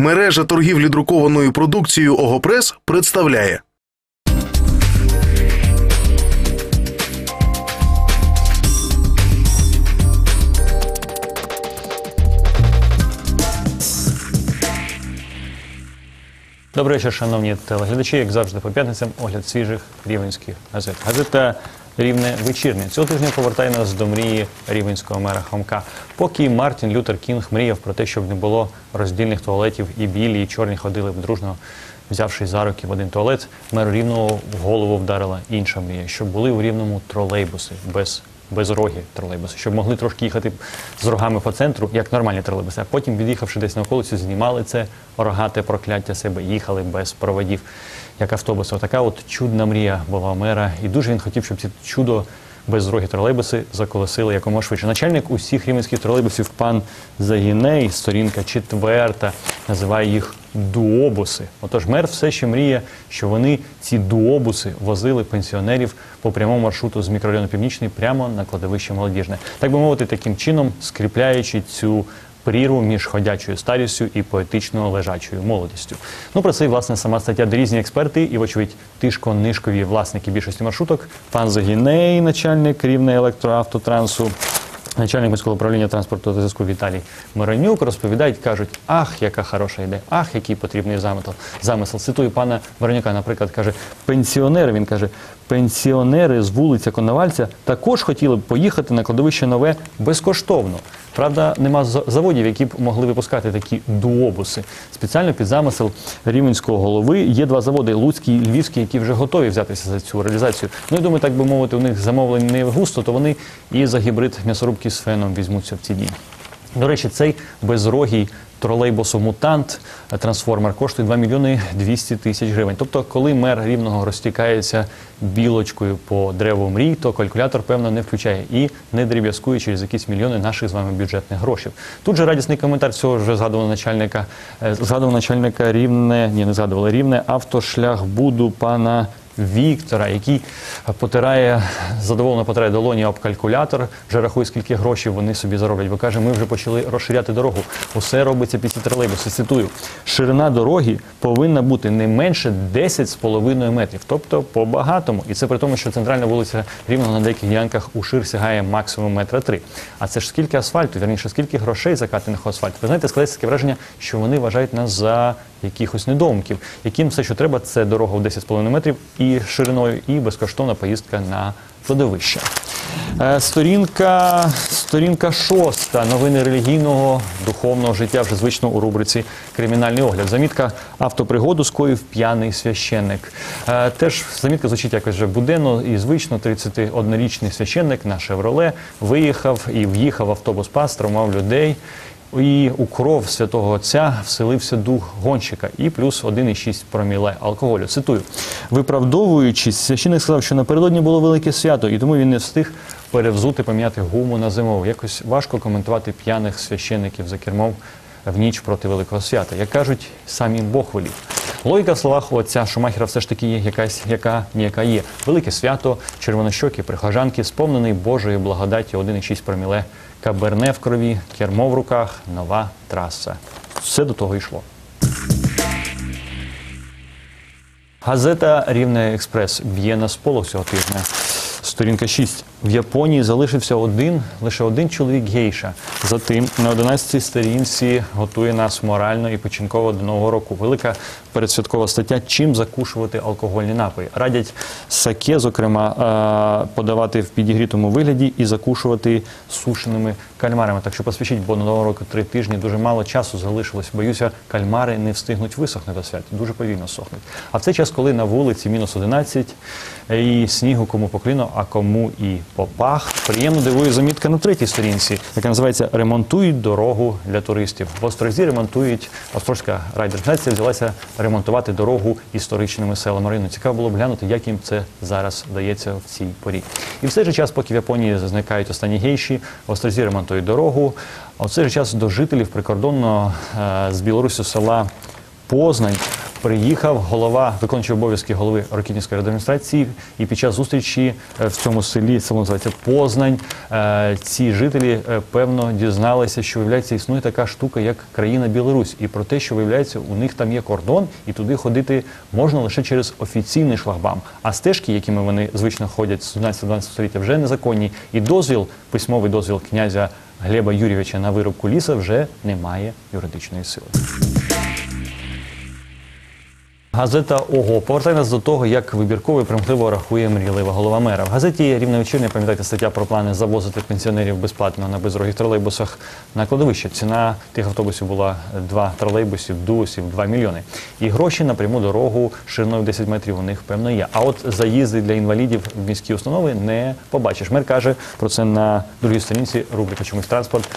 Мережа торгівлі друкованою продукцією Огопрес представляє. Добрий вечір, шановні телеглядачі. Як завжди, по п'ятницям огляд свіжих рівенських газет. Газета Рівне вечірнє. Цього тижня повертає нас до мрії рівенського мера Хомка. Поки Мартін Лютер Кінг мріяв про те, щоб не було роздільних туалетів, і білі, і чорні ходили б дружно, взявшись за руки в один туалет, меру рівного в голову вдарила інша мрія, щоб були у рівному тролейбуси без. Без роги тролейбуси, щоб могли трошки їхати з рогами по центру, як нормальні тролейбуси. А потім, від'їхавши десь на околицю, знімали це рогате прокляття себе, їхали без проводів, як автобуси. Отака от чудна мрія була мера. І дуже він хотів, щоб ці чудо безрогі тролейбуси заколесили якомога швидше. Начальник усіх рівненських тролейбусів пан Загіней, сторінка четверта, називає їх дуобуси. Отож, мер все ще мріє, що вони ці дуобуси возили пенсіонерів по прямому маршруту з мікрорайону Північний прямо на кладовище Молодіжне. Так би мовити, таким чином скріпляючи цю прірву між ходячою старістю і поетично лежачою молодістю. Ну про це і власне сама стаття, де різні експерти і, вочевидь, тишко-нишкові власники більшості маршруток. Пан Загіней, начальник рівне електроавтотрансу. Начальник міського управління транспорту та зв'язку Віталій Миронюк розповідають, кажуть, ах, яка хороша ідея, ах, який потрібний замисел. замисел. Цитую пана Миронюка, наприклад, каже, пенсіонери, він каже, пенсіонери з вулиця Коновальця також хотіли б поїхати на кладовище нове безкоштовно. Правда, нема заводів, які б могли випускати такі дуобуси. Спеціально під замисел рівненського голови є два заводи Луцький і Львівський, які вже готові взятися за цю реалізацію. Ну я думаю, так би мовити, у них замовлень не густо, то вони і за гібрид м'ясорубки з феном візьмуться в ці дні. До речі, цей безрогий тролейбусомутант е, трансформер коштує 2 мільйони 200 тисяч гривень. Тобто, коли мер рівного розтікається білочкою по древу мрій, то калькулятор певно не включає і не дріб'язкує через якісь мільйони наших з вами бюджетних грошей. Тут же радісний коментар цього вже згадував начальника, е, згадував начальника рівне, ні, не згадували рівне автошляхбуду пана. Віктора, який потирає задоволено потирає долоні об калькулятор, вже рахує, скільки грошей вони собі зароблять. Бо каже, ми вже почали розширяти дорогу. Усе робиться після тролейбусу. Цитую: ширина дороги повинна бути не менше 10,5 метрів, тобто по багатому. І це при тому, що центральна вулиця рівно на деяких ділянках у шир сягає максимум метра три. А це ж скільки асфальту, вірніше, скільки грошей закатаних у асфальт. Ви знаєте, складається таке враження, що вони вважають нас за якихось недоумків, яким все, що треба, це дорога в 10,5 метрів і шириною, і безкоштовна поїздка на кладовище. Е, Сторінка, сторінка шоста. Новини релігійного духовного життя вже звично у рубриці Кримінальний огляд. Замітка автопригоду скоїв п'яний священник. Е, Теж замітка звучить якось вже буденно і звично. 31-річний священник на Шевроле виїхав і в'їхав автобус пас, травмував людей. І у кров святого Отця вселився дух гонщика і плюс 1,6 проміле алкоголю. Цитую, виправдовуючись, священик сказав, що напередодні було велике свято, і тому він не встиг перевзути, поміняти гуму на зимову. Якось важко коментувати п'яних священиків за кермом в ніч проти великого свята. Як кажуть, самі Бог волів. Логіка в словах отця Шумахера все ж таки є якась, яка ніяка є. Велике свято, червонощокі, прихожанки, сповнений Божої благодаті 1,6 проміле, каберне в крові, кермо в руках, нова траса. Все до того йшло. Газета Рівне Експрес б'є на сполох цього тижня. Сторінка 6. В Японії залишився один, лише один чоловік гейша. Затим на 11-й сторінці готує нас морально і починково до нового року. Велика передсвяткова стаття Чим закушувати алкогольні напої. Радять саке, зокрема, е, подавати в підігрітому вигляді і закушувати сушеними кальмарами. Так що поспішіть, бо на нового року три тижні дуже мало часу залишилось. Боюся, кальмари не встигнуть висохнути до свят. Дуже повільно сохнуть. А в цей час, коли на вулиці мінус 11 і снігу кому покліно, а кому і попах. Приємно дивує замітка на третій сторінці, яка називається Ремонтують дорогу для туристів. В Острозі ремонтують Острозька райдержнація взялася ремонтувати дорогу історичними селами району. Цікаво було б глянути, як їм це зараз вдається в цій порі. І в цей же час, поки в Японії зникають останні гейші, в Острозі ремонтують дорогу. А в цей же час до жителів прикордонного е, з Білорусі села Познань приїхав голова, виконуючий обов'язки голови Рокітнівської адміністрації, і під час зустрічі е, в цьому селі, село називається Познань, е, ці жителі е, певно дізналися, що виявляється, існує така штука, як країна Білорусь, і про те, що виявляється, у них там є кордон, і туди ходити можна лише через офіційний шлагбам. А стежки, якими вони звично ходять з 17-12 століття, вже незаконні. І дозвіл, письмовий дозвіл князя Глеба Юрійовича на вирубку ліса вже не має юридичної сили. Газета ОГО повертає нас до того, як вибірково і примхливо рахує мрійлива голова мера. В газеті «Рівне вечірня» пам'ятаєте стаття про плани завозити пенсіонерів безплатно на бездорогих тролейбусах на кладовище. Ціна тих автобусів була два тролейбусів, дусів, 2 мільйони. І гроші на пряму дорогу шириною 10 метрів у них певно є. А от заїзди для інвалідів в міські установи не побачиш. Мер каже про це на другій сторінці рубрика Чомусь транспорт.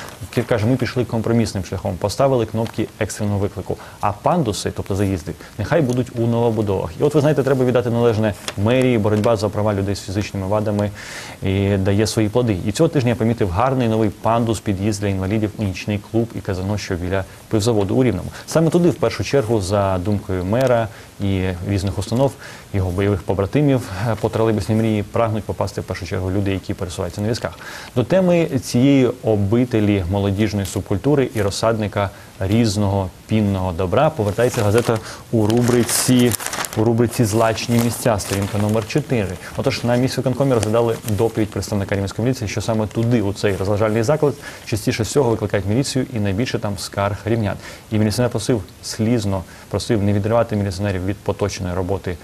Каже, ми пішли компромісним шляхом, поставили кнопки екстреного виклику. А пандуси, тобто заїзди, нехай будуть у новобудовах. І от ви знаєте, треба віддати належне мерії, боротьба за права людей з фізичними вадами і дає свої плоди. І цього тижня я помітив гарний новий пандус під'їзд для інвалідів у нічний клуб і казано, що біля пивзаводу у Рівному. Саме туди, в першу чергу, за думкою мера і різних установ, його бойових побратимів е, по тролейбусній мрії прагнуть попасти в першу чергу люди, які пересуваються на візках. До теми цієї обителі молодіжної субкультури і розсадника різного пінного добра повертається газета у рубриці у рубриці Злачні місця, сторінка номер 4. Отож, на міськвиконкомі розглядали доповідь представника Рівненської міліції, що саме туди, у цей розважальний заклад, частіше всього викликають міліцію і найбільше там скарг рівнян. І міліціонер просив слізно, просив не відривати міліціонерів від поточної роботи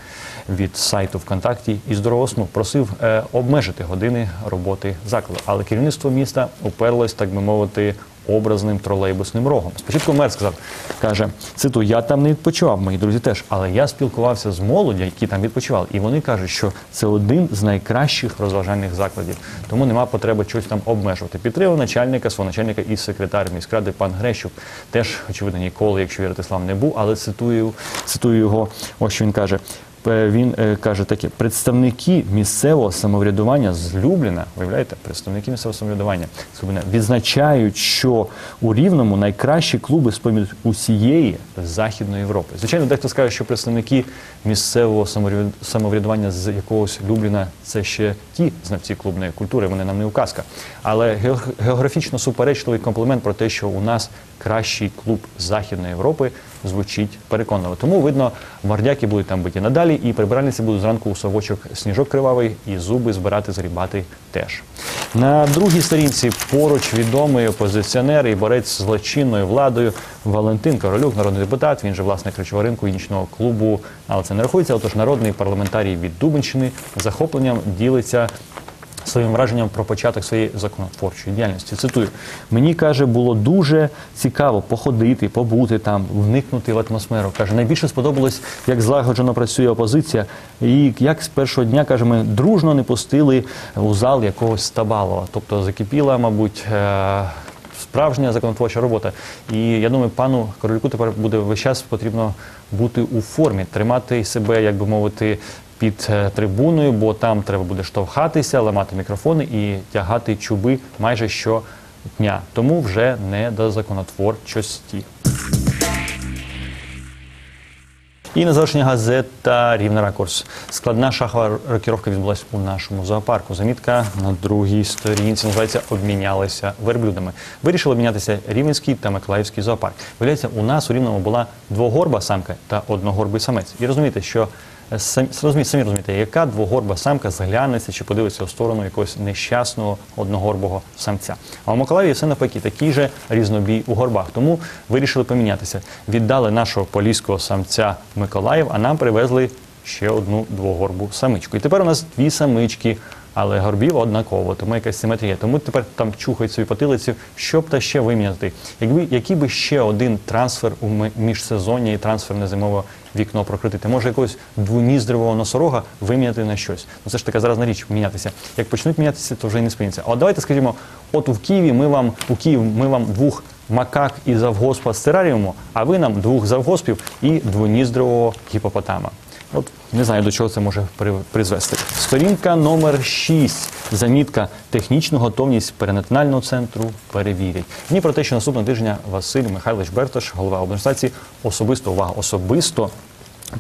від сайту ВКонтакті і здорового сну. Просив е, обмежити години роботи закладу. Але керівництво міста уперлось, так би мовити, образним тролейбусним рогом. Спочатку мер сказав, каже, цитую, я там не відпочивав, мої друзі теж, але я спілкувався з молоддю, які там відпочивали, і вони кажуть, що це один з найкращих розважальних закладів, тому нема потреби щось там обмежувати. Підтримав начальника, свого начальника і секретар міськради пан Грещук. Теж, очевидно, ніколи, якщо вірити слав, не був, але цитую, цитую його, ось що він каже. Е, Він е, каже таке: представники місцевого самоврядування з Любліна, виявляєте, представники місцевого самоврядування з Любліна відзначають, що у Рівному найкращі клуби з поміж усієї Західної Європи. Звичайно, дехто скаже, що представники місцевого самовряд- самоврядування з якогось Любліна це ще ті знавці клубної культури, вони нам не указка. Але географічно суперечливий комплімент про те, що у нас кращий клуб Західної Європи звучить переконливо. Тому видно, мордяки будуть там биті надалі, і прибиральниці будуть зранку у совочок сніжок кривавий і зуби збирати, зрібати теж. На другій сторінці поруч відомий опозиціонер і борець з злочинною владою Валентин Королюк, народний депутат. Він же власник речового ринку і нічного клубу, але це не рахується. Отож, народний парламентарій від Дубенщини захопленням ділиться своїм враженням про початок своєї законотворчої діяльності. Цитую: мені каже, було дуже цікаво походити, побути там, вникнути в атмосферу. Каже, найбільше сподобалось, як злагоджено працює опозиція, і як з першого дня каже, ми дружно не пустили у зал якогось Стабалова. Тобто закипіла, мабуть. е, Справжня законотворча робота. І я думаю, пану Королюку тепер буде весь час потрібно бути у формі, тримати себе, як би мовити, під е, трибуною, бо там треба буде штовхатися, ламати мікрофони і тягати чуби майже щодня. Тому вже не до законотворчості. І на завершення газета Рівний ракурс. Складна шахова рокіровка відбулася у нашому зоопарку. Замітка на другій сторінці називається Обмінялися верблюдами. Вирішили обмінятися Рівненський та Миколаївський зоопарк. Виявляється, у нас у Рівному була двогорба самка та одногорбий самець. І розумієте, що самі, самі розумієте, яка двогорба самка зглянеться чи подивиться у сторону якогось нещасного одногорбого самця. А у Миколаєві все навпаки, такий же різнобій у горбах. Тому вирішили помінятися. Віддали нашого поліського самця Миколаїв, а нам привезли ще одну двогорбу самичку. І тепер у нас дві самички. Але горбів однаково, тому якась симетрія. Тому тепер там чухають свою потилицю, щоб та ще виміняти. Якби який би ще один трансфер у міжсезоння і трансферне зимове вікно прокрутити, може якогось двоніздрового носорога виміняти на щось. Ну це ж така заразна річ мінятися. Як почнуть мінятися, то вже й не спиняться. А давайте скажімо, от у Києві ми вам у Київ ми вам двох макак і завгоспа з а ви нам двох завгоспів і двоніздрового гіпопотама. От не знаю, до чого це може при- призвести. Сторінка номер 6. Замітка технічну готовність перинатального центру перевірять. Ні про те, що наступного тижня Василь Михайлович Бертош, голова адміністрації, особисто увага, особисто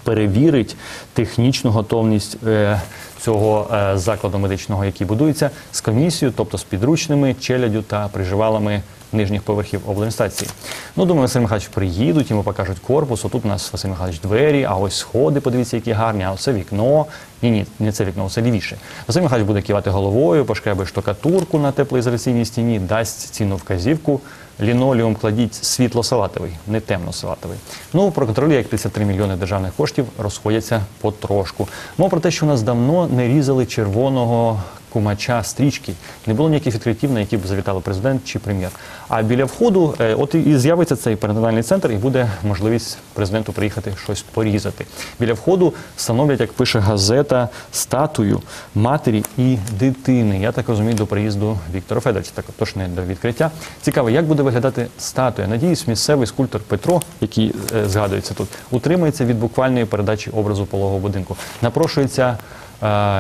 перевірить технічну готовність е, цього е, закладу медичного, який будується, з комісією, тобто з підручними, челядю та приживалами нижніх поверхів обленстанції. Ну, думаю, Василь Михайлович приїдуть, йому покажуть корпус. Отут у нас Василь Михайлович двері, а ось сходи, подивіться, які гарні, а оце вікно. Ні, ні, не це вікно, це лівіше. Василь Михайлович буде кивати головою, пошкребе штукатурку на теплоізоляційній стіні, дасть цінну вказівку. Лінолеум кладіть світло-салатовий, не темно-салатовий. Ну, проконтролює, як 53 мільйони державних коштів розходяться потрошку. Мова про те, що у нас давно не різали червоного кумача стрічки. Не було ніяких відкриттів, на які б завітали президент чи прем'єр. А біля входу, е, от і- з'явиться цей перинатальний центр, і буде можливість президенту приїхати щось порізати. Біля входу встановлять, як пише газета, статую матері і дитини. Я так розумію, до приїзду Віктора Федоровича, так тож не до відкриття. Цікаво, як буде виглядати статуя. Надіюсь, місцевий скульптор Петро, який е, згадується тут, утримується від буквальної передачі образу пологового будинку. Напрошується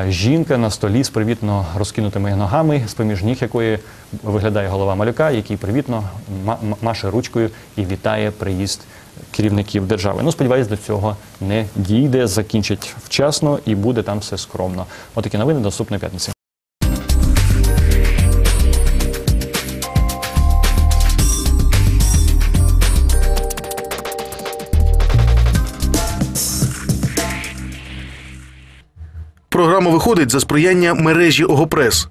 жінка на столі з привітно розкинутими ногами, з поміж ніг якої виглядає голова малюка, який привітно ма- ма- маше ручкою і вітає приїзд керівників держави. Ну, сподіваюсь, до цього не дійде, закінчить вчасно і буде там все скромно. Отакі новини доступної п'ятниці. За сприяння мережі Огопрес.